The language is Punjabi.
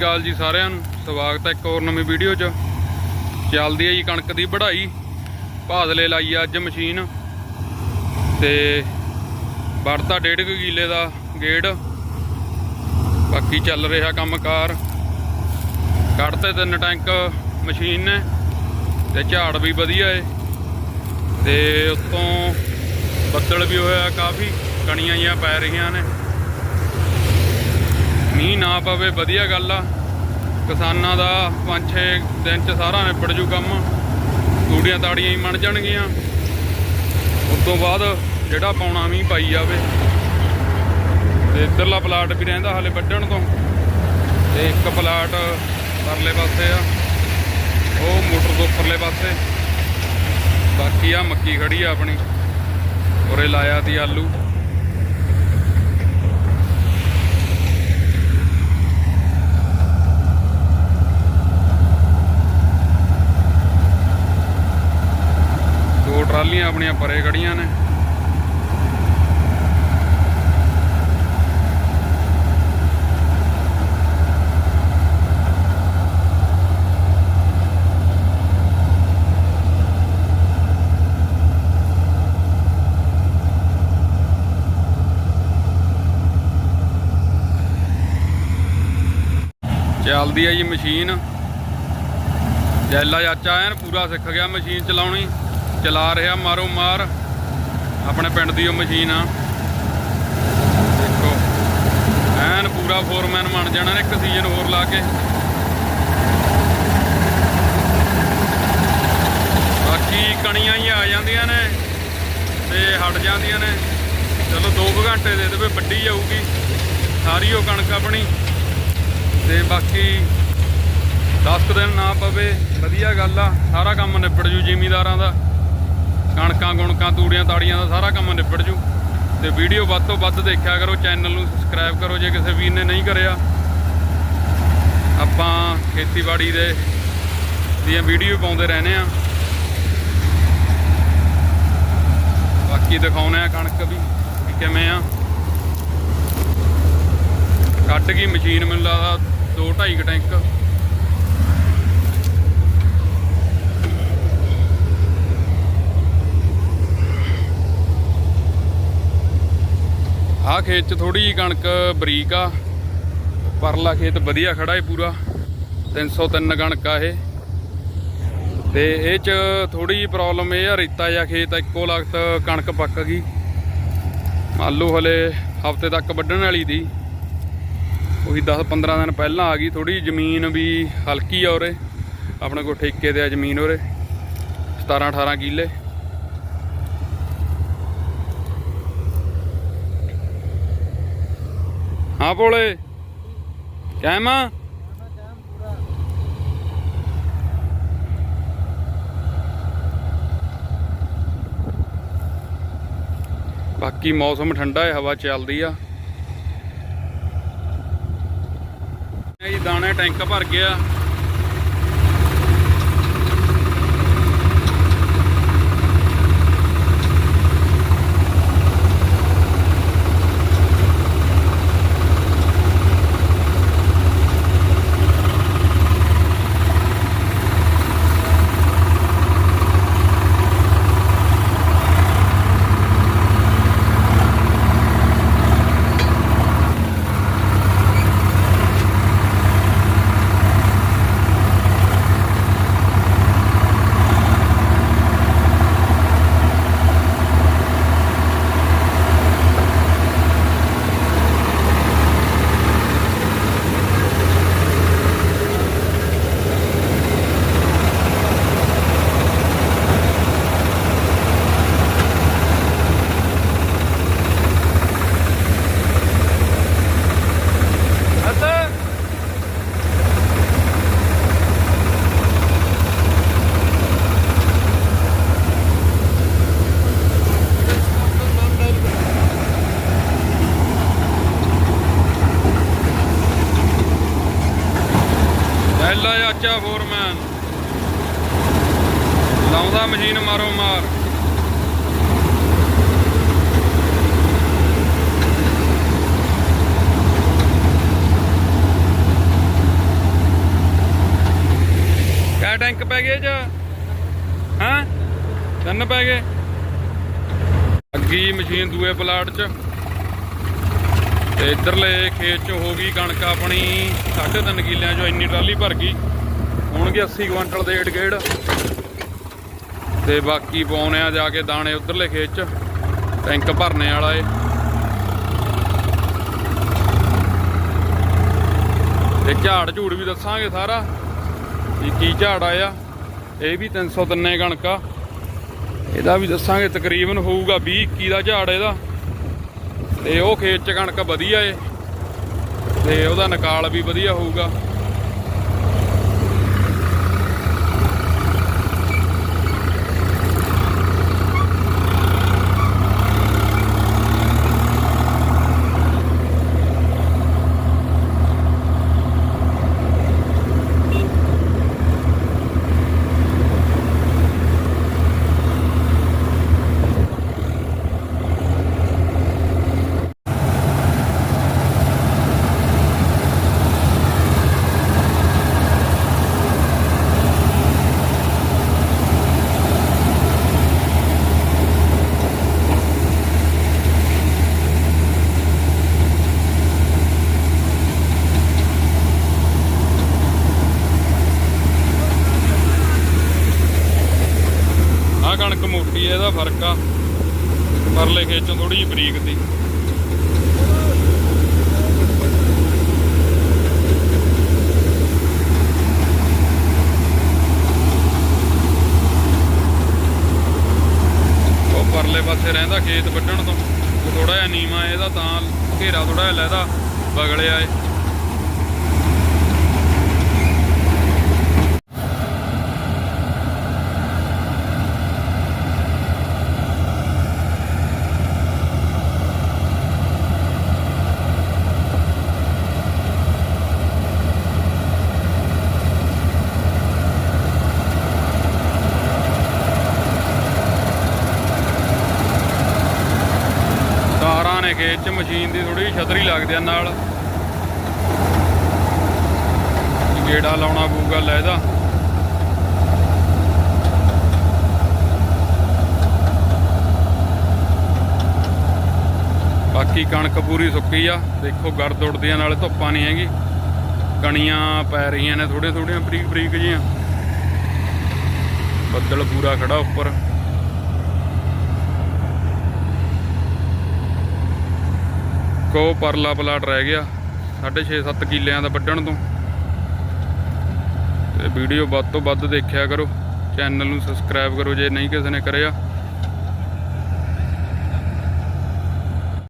ਗਾਲ ਜੀ ਸਾਰਿਆਂ ਨੂੰ। ਸਵਾਗਤ ਹੈ ਇੱਕ ਹੋਰ ਨਵੀਂ ਵੀਡੀਓ 'ਚ। ਚੱਲਦੀ ਹੈ ਜੀ ਕਣਕ ਦੀ ਵਢਾਈ। ਭਾਦਲੇ ਲਾਈ ਅੱਜ ਮਸ਼ੀਨ। ਤੇ ਵੜਤਾ ਡੇਢ ਕੁ ਕਿੱਲੇ ਦਾ ਗੇੜ। ਬਾਕੀ ਚੱਲ ਰਿਹਾ ਕੰਮਕਾਰ। ਕੱਢਤੇ ਤਿੰਨ ਟੈਂਕ ਮਸ਼ੀਨ ਨੇ। ਤੇ ਝਾੜ ਵੀ ਵਧੀਆ ਏ। ਤੇ ਉੱਤੋਂ ਬੱਦਲ ਵੀ ਹੋਇਆ ਕਾਫੀ। ਕਣੀਆਂ ਜੀਆਂ ਪੈ ਰਹੀਆਂ ਨੇ। ਮੀਂਹ ਨਾ ਪਵੇ, ਵਧੀਆ ਗੱਲ ਆ। ਕਿਸਾਨਾਂ ਦਾ 5-6 ਦਿਨ ਚ ਸਾਰਾ ਨਿਬੜ ਜੂ ਕੰਮ। ਤੂੜੀਆਂ ਤਾੜੀਆਂ ਹੀ ਮਣ ਜਾਣਗੀਆਂ। ਉਸ ਤੋਂ ਬਾਅਦ ਜਿਹੜਾ ਪਾਉਣਾ ਮੀਂਹ ਪਾਈ ਜਾਵੇ। ਤੇ ਇੱਧਰਲਾ ਪਲਾਟ ਵੀ ਰਹਿੰਦਾ ਹਲੇ ਵੱਢਣ ਤੋਂ। ਤੇ ਇੱਕ ਪਲਾਟ ਪਰਲੇ ਪਾਸੇ ਆ। ਉਹ ਮੋਟਰ ਤੋਂ ਉੱਪਰਲੇ ਪਾਸੇ। ਬਾਕੀ ਆ ਮੱਕੀ ਖੜੀ ਆ ਆਪਣੀ। ਉਰੇ ਲਾਇਆ ਤੀ ਆਲੂ ਦੋ ਟਰਾਲੀਆਂ ਆਪਣੀਆਂ ਪਰੇ ਖੜੀਆਂ ਨੇ। ਚੱਲਦੀ ਆ ਜੀ ਮਸ਼ੀਨ। ਜੈਲਾ ਚਾਚਾ ਐਨ ਪੂਰਾ ਸਿੱਖ ਗਿਆ ਮਸ਼ੀਨ ਚਲਾਉਣੀ। ਚਲਾ ਰਿਹਾ ਮਾਰੋ ਮਾਰ। ਆਪਣੇ ਪਿੰਡ ਦੀ ਉਹ ਮਸ਼ੀਨ ਆ। ਦੇਖੋ। ਐਨ ਪੂਰਾ ਫੋਰਮੈਨ ਬਣ ਜਾਣਾ ਨੇ, ਇੱਕ ਸੀਜ਼ਨ ਹੋਰ ਲਾ ਕੇ। ਬਾਕੀ ਕਣੀਆਂ ਹੀ ਆ ਜਾਂਦੀਆਂ ਨੇ ਤੇ ਹਟ ਜਾਂਦੀਆਂ ਨੇ। ਚਲੋ 2 ਘੰਟੇ ਦੇ ਦੇਵੇ, ਵੱਡੀ ਜਾਊਗੀ ਸਾਰੀ ਉਹ ਕਣਕ ਆਪਣੀ। ਤੇ ਬਾਕੀ 10 ਦਿਨ ਨਾ ਪਵੇ, ਵਧੀਆ ਗੱਲ ਆ। ਸਾਰਾ ਕੰਮ ਨਿਬੜ ਜੂ ਜ਼ਿਮੀਦਾਰਾਂ ਦਾ। ਕਣਕਾਂ, ਗੁਣਕਾਂ, ਤੂੜੀਆਂ, ਤਾੜੀਆਂ ਦਾ ਸਾਰਾ ਕੰਮ ਨਿਬੜ ਜੂ। ਤੇ ਵੀਡੀਓ ਵੱਧ ਤੋਂ ਵੱਧ ਦੇਖਿਆ ਕਰੋ, ਚੈਨਲ ਨੂੰ ਸਬਸਕ੍ਰਾਈਬ ਕਰੋ ਜੇ ਕਿਸੇ ਵੀਰ ਨੇ ਨਹੀਂ ਕਰਿਆ। ਆਪਾਂ ਖੇਤੀਬਾੜੀ ਦੇ ਦੀਆਂ ਵੀਡੀਓ ਪਾਉਂਦੇ ਰਹਿੰਦੇ ਆ ਬਾਕੀ ਦਿਖਾਉਣਾ ਆ ਕਣਕ ਵੀ ਕਿਵੇਂ ਆ। ਕੱਟ ਗਈ ਮਸ਼ੀਨ, ਮੈਨੂੰ ਲੱਗਦਾ 2 2.5 ਟੈਂਕ ਆਹ ਖੇਤ 'ਚ ਥੋੜੀ ਜਿਹੀ ਕਣਕ ਬਰੀਕ ਆ। ਪਰਲਾ ਖੇਤ ਵਧੀਆ ਖੜਾ ਏ ਪੂਰਾ। 303 ਕਣਕ ਆ ਇਹ। ਤੇ ਇਹ 'ਚ ਥੋੜੀ ਜਿਹੀ ਪ੍ਰੋਬਲਮ ਇਹ ਆ, ਰੇਤਾ ਜਾਂ ਖੇਤ ਇੱਕੋ ਲਗਤ ਕਣਕ ਪੱਕ ਗਈ। ਆਲੂ ਹਲੇ ਹਫ਼ਤੇ ਤੱਕ ਵੱਢਣ ਵਾਲੀ ਦੀ। ਉਹੀ 10 15 ਦਿਨ ਪਹਿਲਾਂ ਆ ਗਈ ਥੋੜੀ ਜ਼ਮੀਨ ਵੀ ਹਲਕੀ ਆ ਉਰੇ। ਆਪਣੇ ਕੋਲ ਠੇਕੇ ਤੇ ਆ ਜ਼ਮੀਨ ਉਰੇ। 17 18 ਕਿੱਲੇ। ਹਾਂ ਭੋਲੇ। ਕਾਇਮ ਆ? ਬਾਕੀ ਮੌਸਮ ਠੰਡਾ ਹੈ, ਹਵਾ ਚੱਲਦੀ ਆ। ਇਹ ਦਾਣੇ ਟੈਂਕ ਭਰ ਗਿਆ ਅੱਛਾ ਐਲਾ ਚਾਚਾ ਫੋਰਮੈਨ ਲਾਉਂਦਾ ਮਸ਼ੀਨ ਮਾਰੋ ਮਾਰ ਟੈਂਕ ਪੈ ਗਏ ਜਾਂ? ਹਾਂ? ਤਿੰਨ ਪੈ ਗਏ। ਅੱਗੀ ਮਸ਼ੀਨ ਦੂਏ ਪਲਾਟ 'ਚ। ਤੇ ਇਧਰਲੇ ਖੇਤ 'ਚ ਹੋ ਗਈ ਕਣਕ ਆਪਣੀ। 3.5 ਕਿੱਲਿਆਂ 'ਚੋਂ ਇੰਨੀ ਟਰਾਲੀ ਭਰ ਗਈ। ਹੋਣਗੇ 80 ਕੁਇੰਟਲ ਦੇ ਏੜ ਤੇ ਬਾਕੀ ਪਾਉਣੇ ਆ ਜਾ ਕੇ ਦਾਣੇ ਉਧਰਲੇ ਖੇਤ 'ਚ। ਟੈਂਕ ਭਰਨੇ ਵਾਲਾ ਏ। ਤੇ ਝਾੜ ਝੂੜ ਵੀ ਦੱਸਾਂਗੇ ਸਾਰਾ। ਵੀ ਕੀ ਝਾੜ ਆਇਆ, ਇਹ ਵੀ 303 ਕਣਕਾ ਇਹਦਾ ਵੀ ਦੱਸਾਂਗੇ ਤਕਰੀਬਨ ਹੋਊਗਾ 20 21 ਦਾ ਝਾੜ ਇਹਦਾ। ਤੇ ਉਹ ਖੇਤ 'ਚ ਕਣਕ ਵਧੀਆ ਏ। ਤੇ ਉਹਦਾ ਨਿਕਾਲ ਵੀ ਵਧੀਆ ਹੋਊਗਾ ਆਹ ਕਣਕ ਮੋਟੀ ਐ ਇਹਦਾ ਫ਼ਰਕ ਆ। ਪਰਲੇ ਖੇਤ ਚੋਂ ਥੋੜੀ ਜਿਹੀ ਬਰੀਕ ਦੀ ਉਹ ਪਰਲੇ ਪਾਸੇ ਰਹਿੰਦਾ ਖੇਤ ਵੱਢਣ ਤੋਂ। ਥੋੜਾ ਜਿਹਾ ਨੀਵਾ ਇਹਦਾ ਤਾਂ ਘੇਰਾ ਥੋੜਾ ਜਿਹਾ ਲੈਦਾ ਬਗਲਿਆ ਏ। ਤਾਰਾਂ ਖੇਤ 'ਚ ਮਸ਼ੀਨ ਦੀ ਥੋੜੀ ਜਿਹੀ ਛਤਰੀ ਲੱਗਦੀ ਆ ਨਾਲ। ਗੇੜਾ ਲਾਉਣਾ ਪਊਗਾ ਲੈ ਇਹਦਾ। ਬਾਕੀ ਕਣਕ ਪੂਰੀ ਸੁੱਕੀ ਆ। ਦੇਖੋ ਗਰਦ ਉੱਡਦੀਆਂ ਨਾਲੇ ਧੁੱਪਾਂ ਨਹੀਂ ਹੈਗੀ। ਕਣੀਆਂ ਪੈ ਰਹੀਆਂ ਨੇ ਥੋੜੀਆਂ ਥੋੜੀਆਂ ਬਰੀਕ ਬਰੀਕ ਜੀਆਂ। ਬੱਦਲ ਪੂਰਾ ਖੜਾ ਉੱਪਰ। ਕੋ ਪਰਲਾ ਪਲਾਟ ਰਹਿ ਗਿਆ। 6.5 7 ਕਿੱਲਿਆਂ ਦਾ ਵੱਢਣ ਤੋਂ। ਤੇ ਵੀਡੀਓ ਵੱਧ ਤੋਂ ਵੱਧ ਦੇਖਿਆ ਕਰੋ। ਚੈਨਲ ਨੂੰ ਸਬਸਕ੍ਰਾਈਬ ਕਰੋ ਜੇ ਨਹੀਂ ਕਿਸੇ ਨੇ ਕਰਿਆ।